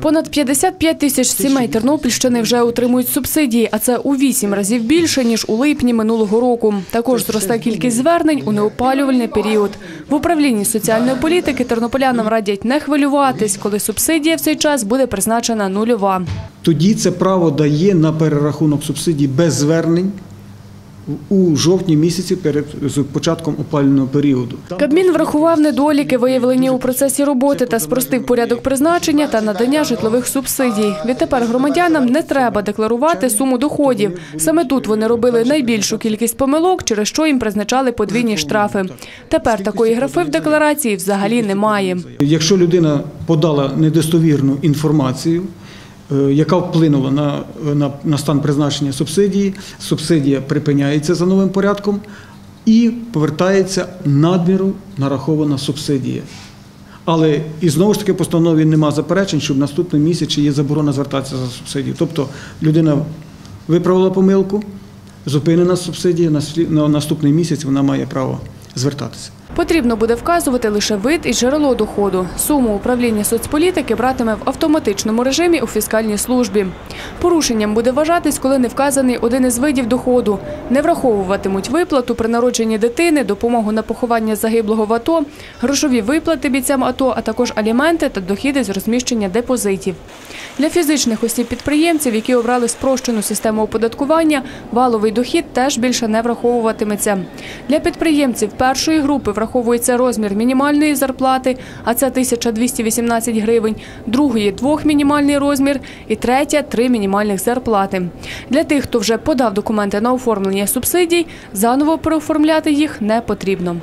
Понад 55 тисяч сімей Тернопільщини вже отримують субсидії, а це у вісім разів більше ніж у липні минулого року. Також зросте кількість звернень у неопалювальний період. В управлінні соціальної політики тернополянам радять не хвилюватись, коли субсидія в цей час буде призначена нульова. Тоді це право дає на перерахунок субсидій без звернень у жовтні місяці перед початком опалювального періоду. Кабмін врахував недоліки, виявлені у процесі роботи та спростив порядок призначення та надання житлових субсидій. Відтепер громадянам не треба декларувати суму доходів. Саме тут вони робили найбільшу кількість помилок, через що їм призначали подвійні штрафи. Тепер такої графи в декларації взагалі немає. Якщо людина подала недостовірну інформацію, яка вплинула на, на, на стан призначення субсидії, субсидія припиняється за новим порядком і повертається надміру нарахована субсидія. Але і знову ж таки постанові нема заперечень, що в наступному місяці є заборона звертатися за субсидію. Тобто людина виправила помилку, зупинена субсидія, на наступний місяць вона має право звертатися. Потрібно буде вказувати лише вид і джерело доходу. Суму управління соцполітики братиме в автоматичному режимі у фіскальній службі. Порушенням буде вважатись, коли не вказаний один із видів доходу. Не враховуватимуть виплату при народженні дитини, допомогу на поховання загиблого в АТО, грошові виплати бійцям АТО, а також аліменти та дохіди з розміщення депозитів. Для фізичних осіб-підприємців, які обрали спрощену систему оподаткування, валовий дохід теж більше не враховуватиметься. Для підприємців першої групи враховується розмір мінімальної зарплати, а це 1218 гривень, другої – двохмінімальний розмір і третя – три мінімальних зарплати. Для тих, хто вже подав документи на оформлення субсидій, заново переоформляти їх не потрібно.